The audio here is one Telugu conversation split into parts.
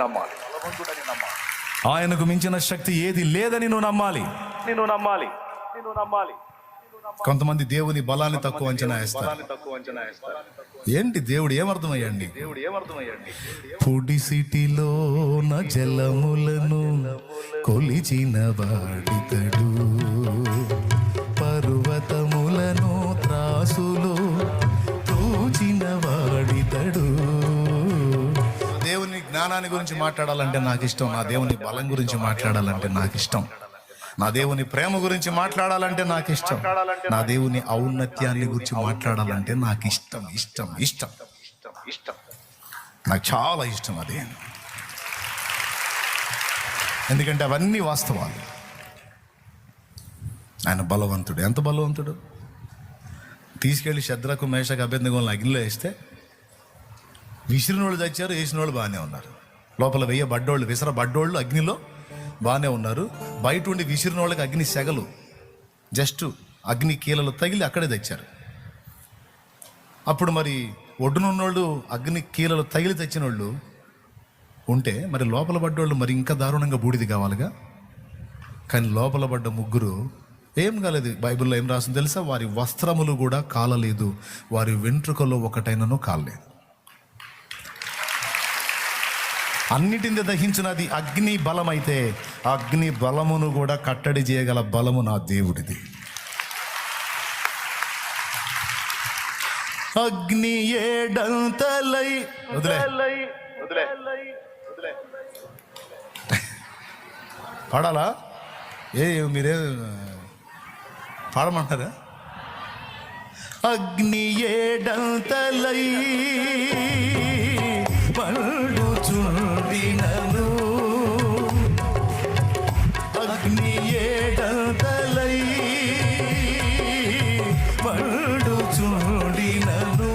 నమ్మాలి. బలవంతుడని నమ్మాలి. ఆయనకు మించిన శక్తి ఏది లేదని నువ్వు నమ్మాలి. నేను నమ్మాలి. నేను నమ్మాలి. కొంతమంది దేవుని బలాన్ని తక్కువ అంచనా వేస్తారు. బలాన్ని తక్కువ అంచనా వేస్తారు. ఏంటి దేవుడు ఏమర్థమయ్యండి? దేవుడు ఏమర్థమయ్యండి? పొడి సిటీలో నా జలములను కొలిచిన వాడితడు దాని గురించి మాట్లాడాలంటే నాకు ఇష్టం. నా దేవుని బలం గురించి మాట్లాడాలంటే నాకు ఇష్టం. నా దేవుని ప్రేమ గురించి మాట్లాడాలంటే నాకు ఇష్టం. నా దేవుని ఔన్నత్యాన్ని గురించి మాట్లాడాలంటే నాకు ఇష్టం ఇష్టం ఇష్టం. ఇష్టం ఇష్టం నాకు చాలా ఇష్టం అది. ఎందుకంటే అవన్నీ వాస్తవాలు. ఆయన బలవంతుడు. ఎంత బలవంతుడు? తీసుకెళ్ళి శద్రకు మేషకు అభ్యర్థిగోళ్ళని అగ్నిలో వేస్తే విసిరిన వాళ్ళు చచ్చారు వేసిన వాళ్ళు బాగానే ఉన్నారు. లోపల వెయ్య బడ్డోళ్ళు విసర బడ్డోళ్ళు అగ్నిలో బాగానే ఉన్నారు. బయట ఉండి విసిరిన వాళ్ళకి అగ్ని సెగలు. జస్ట్ అగ్ని కీలలు తగిలి అక్కడే తెచ్చారు. అప్పుడు మరి ఒడ్డునున్నోళ్ళు అగ్ని కీలలు తగిలి తెచ్చిన వాళ్ళు ఉంటే మరి లోపల పడ్డోళ్ళు మరి ఇంకా దారుణంగా బూడిది కావాలిగా? కానీ లోపల పడ్డ ముగ్గురు ఏం కాలేదు. బైబిల్లో ఏం రాసింది తెలుసా? వారి వస్త్రములు కూడా కాలలేదు. వారి వెంట్రుకలో ఒకటైనను కాలలేదు. అన్నిటిని దహించినది అగ్ని బలమైతే అగ్ని బలమును కూడా కట్టడి చేయగల బలము నా దేవుడిది. అగ్ని ఏడంతలై పాడాలా? ఏ మీరే పాడమంటారా? అగ్ని ఏడంతలై మండుచుండినను అగ్ని ఏడంతలై చూడినను.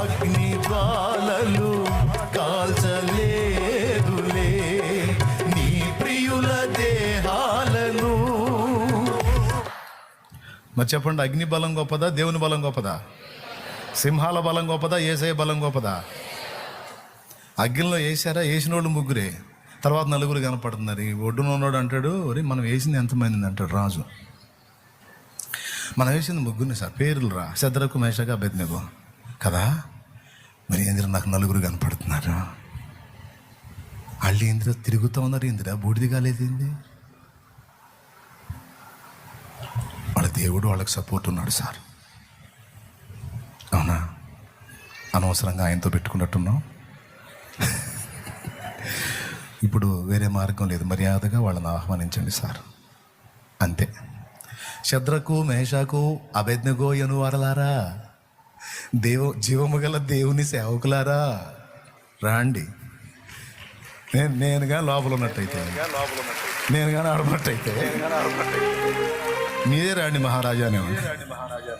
అగ్ని జ్వాలలు కాల్చలేదులే. నీ ప్రియుల దేహాలను. మరి చెప్పండి అగ్ని బలం గొప్పదా దేవుని బలం గొప్పదా? సింహాల బలం గొప్పదా ఏసఐ బలం గొప్పదా? అగ్గిలో వేసారా వేసిన వాళ్ళు ముగ్గురే. తర్వాత నలుగురు కనపడుతున్నారు. ఈ ఒడ్డున ఉన్నాడు అంటాడు ఒరే మనం వేసింది ఎంతమంది అంటాడు రాజు. మనం వేసింది ముగ్గురిని సార్. పేర్లు రా. శద్రకు మేషగా బెద్నకు కదా? మరి ఏందిరా నాకు నలుగురు కనపడుతున్నారు? వాళ్ళు ఏందిరా తిరుగుతూ ఉన్నారు ఏందిరా? బూడిది కాలేదేంది వాళ్ళ దేవుడు వాళ్ళకి సపోర్ట్ ఉన్నాడు సార్. అవునా? అనవసరంగా ఆయనతో పెట్టుకున్నట్టున్నాం ఇప్పుడు వేరే మార్గం లేదు. మర్యాదగా వాళ్ళని ఆహ్వానించండి సార్. అంతే. శద్రకు మహేషకు అభెజ్ఞగో అనువారలారా దేవ జీవము గల దేవుని సేవకులారా? రాండి. నేను నేనుగా లోపల ఉన్నట్టయితే నేను కానీ ఆడబట్టయితే మీరే రాండి మహారాజా మహారాజా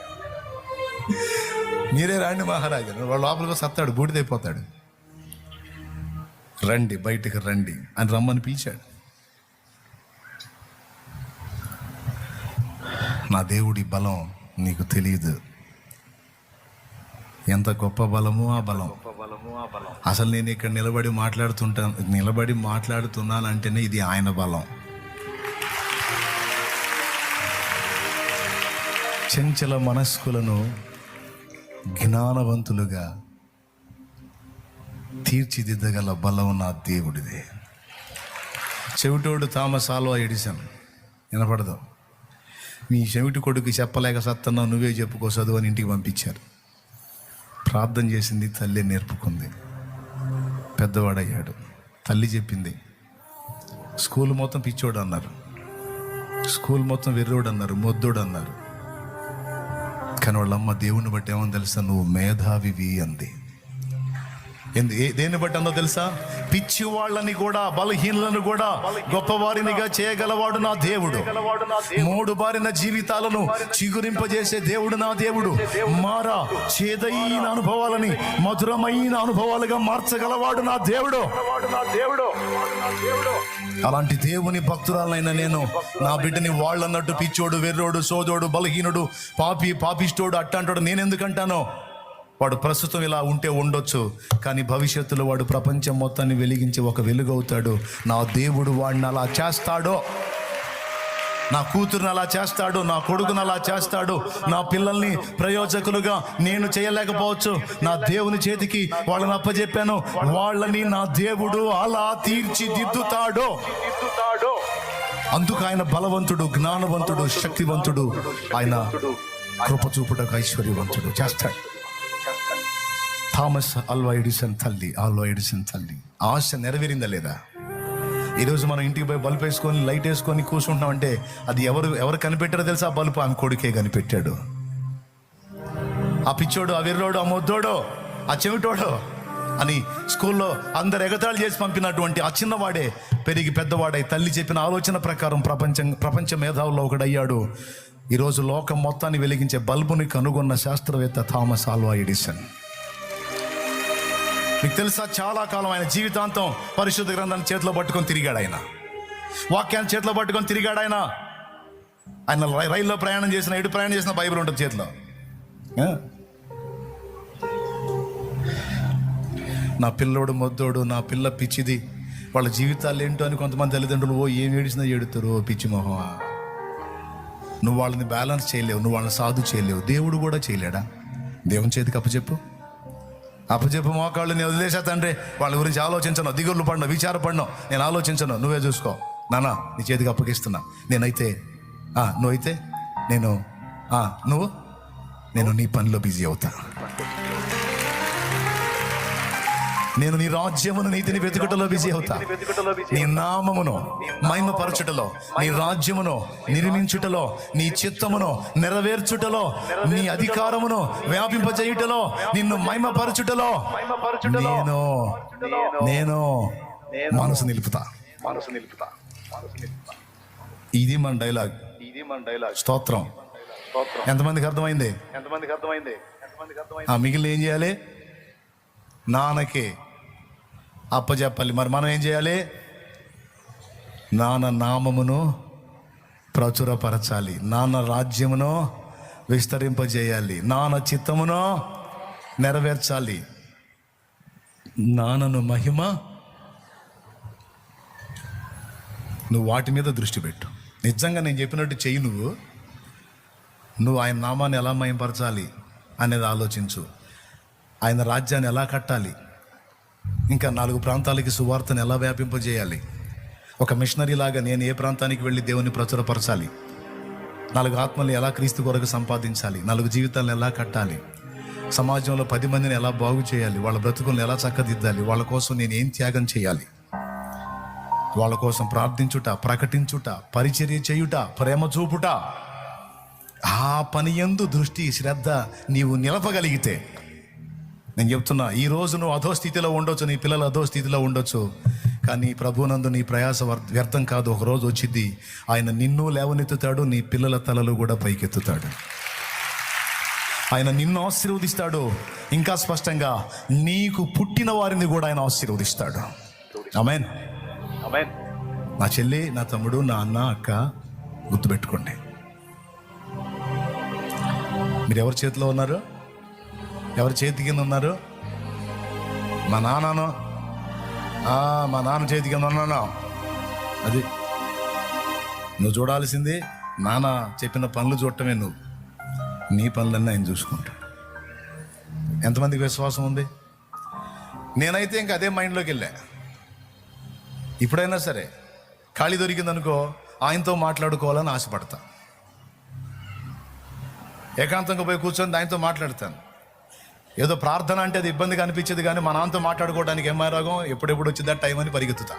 మీరే రాండి మహారాజా వాడు లోపలికి సత్తాడు బూడిదైపోతాడు. రండి బయటికి రండి అని రమ్మని పిలిచాడు. నా దేవుడి బలం నీకు తెలియదు ఎంత గొప్ప ఆ బలం గొప్ప బలము ఆ బలం. అసలు నేను ఇక్కడ నిలబడి మాట్లాడుతుంటాను నిలబడి మాట్లాడుతున్నానంటేనే ఇది ఆయన బలం. చంచల మనస్కులను జ్ఞానవంతులుగా తీర్చిదిద్దగల బలం నా దేవుడిదే. చెవిటోడు తామ ఆల్వా ఎడిసన్ వినపడదు. మీ చెవిటి కొడుకు చెప్పలేక సత్తన్నా నువ్వే చెప్పుకో చదువు అని ఇంటికి పంపించారు. ప్రార్థన చేసింది తల్లి నేర్పుకుంది. పెద్దవాడయ్యాడు. తల్లి చెప్పింది స్కూల్ మొత్తం పిచ్చోడు అన్నారు స్కూల్ మొత్తం వెర్రోడు అన్నారు మొద్దోడు అన్నారు కానీ వాళ్ళమ్మ దేవుని బట్టి ఏమని తెలుసా? నువ్వు మేధావివి అంది. ఎందు దేన్ని బట్టి అందో తెలుసా? పిచ్చి వాళ్ళని కూడా బలహీనులను కూడా గొప్పవారినిగా చేయగలవాడు నా దేవుడు. మూడు బారిన జీవితాలను చిగురింపజేసే దేవుడు నా దేవుడు. మారా చేదైన అనుభవాలని మధురమైన అనుభవాలుగా మార్చగలవాడు నా దేవుడు. దేవుడు అలాంటి దేవుని భక్తురాలైన నేను నా బిడ్డని వాళ్ళన్నట్టు పిచ్చోడు వెర్రోడు సోదోడు బలహీనుడు పాపి పాపిష్టోడు అట్టంటాడు నేను ఎందుకంటానో వాడు ప్రస్తుతం ఇలా ఉంటే ఉండొచ్చు కానీ భవిష్యత్తులో వాడు ప్రపంచం మొత్తాన్ని వెలిగించి ఒక వెలుగవుతాడు. నా దేవుడు వాడిని అలా చేస్తాడో నా కూతురుని అలా చేస్తాడు నా కొడుకుని అలా చేస్తాడు నా పిల్లల్ని ప్రయోజకులుగా నేను చేయలేకపోవచ్చు. నా దేవుని చేతికి వాళ్ళని అప్పచెప్పాను వాళ్ళని నా దేవుడు అలా తీర్చిదిద్దుతాడో. అందుకు ఆయన బలవంతుడు జ్ఞానవంతుడు శక్తివంతుడు ఆయన కృప చూపుటకు ఐశ్వర్యవంతుడు చేస్తాడు. థామస్ అల్వా ఎడిసన్ తల్లి ఆల్వా ఎడిసన్ తల్లి. ఆశ నెరవేరిందా లేదా? ఈరోజు మనం ఇంటికి పోయి బల్బు వేసుకొని లైట్ వేసుకొని కూర్చుంటామంటే అది ఎవరు ఎవరు కనిపెట్టారో తెలుసా? ఆ బల్బు ఆమె కొడుకే కనిపెట్టాడు. ఆ పిచ్చోడు ఆ విర్రోడు ఆ మొద్దోడో ఆ చెవిటోడో అని స్కూల్లో అందరు ఎగతాళి చేసి పంపినటువంటి ఆ చిన్నవాడే పెరిగి పెద్దవాడై తల్లి చెప్పిన ఆలోచన ప్రకారం ప్రపంచం ప్రపంచ మేధావుల్లో ఒకడయ్యాడు. ఈరోజు లోకం మొత్తాన్ని వెలిగించే బల్బుని కనుగొన్న శాస్త్రవేత్త థామస్ ఆల్వా ఎడిసన్. మీకు తెలుసా? చాలా కాలం ఆయన జీవితాంతం పరిశుద్ధ గ్రంథాన్ని చేతిలో పట్టుకొని తిరిగాడు ఆయన. వాక్యాన్ని చేతిలో పట్టుకొని తిరిగాడు ఆయన. ఆయన రైల్లో ప్రయాణం చేసిన ఎటు ప్రయాణం చేసిన బైబిల్ ఉంటుంది చేతిలో. నా పిల్లోడు మొద్దోడు నా పిల్ల పిచ్చిది. వాళ్ళ జీవితాలు ఏంటో అని కొంతమంది తల్లిదండ్రులు ఓ ఏం ఏడిచినా ఏడుతారు ఓ పిచ్చి మొహమా? నువ్వు వాళ్ళని బ్యాలెన్స్ చేయలేవు నువ్వు వాళ్ళని సాధు చేయలేవు. దేవుడు కూడా చేయలేడా? దేవుని చేతికి అప్పచెప్పు. అప్పచెప్పు మోకాళ్ళు నేను వదిలేసా తండ్రి. వాళ్ళ గురించి ఆలోచించను. దిగుళ్ళు పడిన విచారపడిన నేను ఆలోచించను. నువ్వే చూసుకో. నానా నీ చేతికి అప్పగిస్తున్నా. నేనైతే నువ్వైతే నేను నువ్వు? నేను నీ పనిలో బిజీ అవుతా. నేను నీ రాజ్యమును నీతిని వెతుకుటలో బిజీ అవుతా. నీ నామమును మహిమపరచుటలో నీ రాజ్యమును నిర్మించుటలో నీ చిత్తమును నెరవేర్చుటలో నీ అధికారమును వ్యాపింపజేయుటలో నిన్ను మహిమపరచుటలో నేను నేను మనసు నిలుపుతా. మనసు నిలుపుతా. ఇది మన డైలాగ్. ఇది మన డైలాగ్. స్తోత్రం. ఎంతమందికి అర్థమైంది? ఎంతమందికి అర్థమైంది? ఎంతమందికి అర్థమైంది? ఆ మిగిలిన ఏం చేయాలి? నాన్నకే అప్పచెప్పాలి మరి మనం ఏం చేయాలి? నాన్న నామమును ప్రచురపరచాలి. నాన్న రాజ్యమును విస్తరింపజేయాలి. నాన్న చిత్తమును నెరవేర్చాలి. నాన్నను మహిమ నువ్వు వాటి మీద దృష్టి పెట్టు. నిజంగా నేను చెప్పినట్టు చెయ్యి నువ్వు. నువ్వు ఆయన నామాన్ని ఎలా మయంపరచాలి అనేది ఆలోచించు. ఆయన రాజ్యాన్ని ఎలా కట్టాలి? ఇంకా నాలుగు ప్రాంతాలకి సువార్తను ఎలా వ్యాపింపజేయాలి? ఒక మిషనరీ లాగా నేను ఏ ప్రాంతానికి వెళ్ళి దేవుని ప్రచురపరచాలి? నాలుగు ఆత్మల్ని ఎలా క్రీస్తు కొరకు సంపాదించాలి? నాలుగు జీవితాలను ఎలా కట్టాలి? సమాజంలో పది మందిని ఎలా బాగు చేయాలి? వాళ్ళ బ్రతుకులను ఎలా చక్కదిద్దాలి? వాళ్ళ కోసం నేను ఏం త్యాగం చేయాలి? వాళ్ళ కోసం ప్రార్థించుట ప్రకటించుట పరిచర్య చేయుట ప్రేమ చూపుట. ఆ పని ఎందు దృష్టి శ్రద్ధ నీవు నిలపగలిగితే నేను చెప్తున్నా ఈ రోజు నువ్వు అధో స్థితిలో ఉండొచ్చు నీ పిల్లలు అధో స్థితిలో ఉండొచ్చు. కానీ ప్రభునందు నీ ప్రయాస వ్యర్థం కాదు ఒక రోజు వచ్చింది ఆయన నిన్ను లేవనెత్తుతాడు నీ పిల్లల తలలు కూడా పైకెత్తుతాడు. ఆయన నిన్ను ఆశీర్వదిస్తాడు. ఇంకా స్పష్టంగా నీకు పుట్టిన వారిని కూడా ఆయన ఆశీర్వదిస్తాడు. ఆమెన్. ఆమేన్. నా చెల్లి నా తమ్ముడు నా అన్న అక్క గుర్తుపెట్టుకోండి. మీరు ఎవరి చేతిలో ఉన్నారు? ఎవరు చేతి కింద ఉన్నారు? మా నాన్నను. మా నాన్న చేతి కింద ఉన్నాను. అది నువ్వు చూడాల్సింది నాన్న చెప్పిన పనులు చూడటమే నువ్వు. నీ పనులన్నీ ఆయన చూసుకుంటా ఎంతమందికి విశ్వాసం ఉంది? నేనైతే ఇంకా అదే మైండ్లోకి వెళ్ళా. ఇప్పుడైనా సరే ఖాళీ దొరికిందనుకో ఆయనతో మాట్లాడుకోవాలని ఆశపడతా. ఏకాంతంగా పోయి కూర్చొని ఆయనతో మాట్లాడతాను. ఏదో ప్రార్థన అంటే అది ఇబ్బందిగా అనిపించేది కానీ మా నాన్నతో మాట్లాడుకోవడానికి ఏమై రాగం ఎప్పుడెప్పుడు వచ్చిందా టైం అని పరిగెత్తుతా.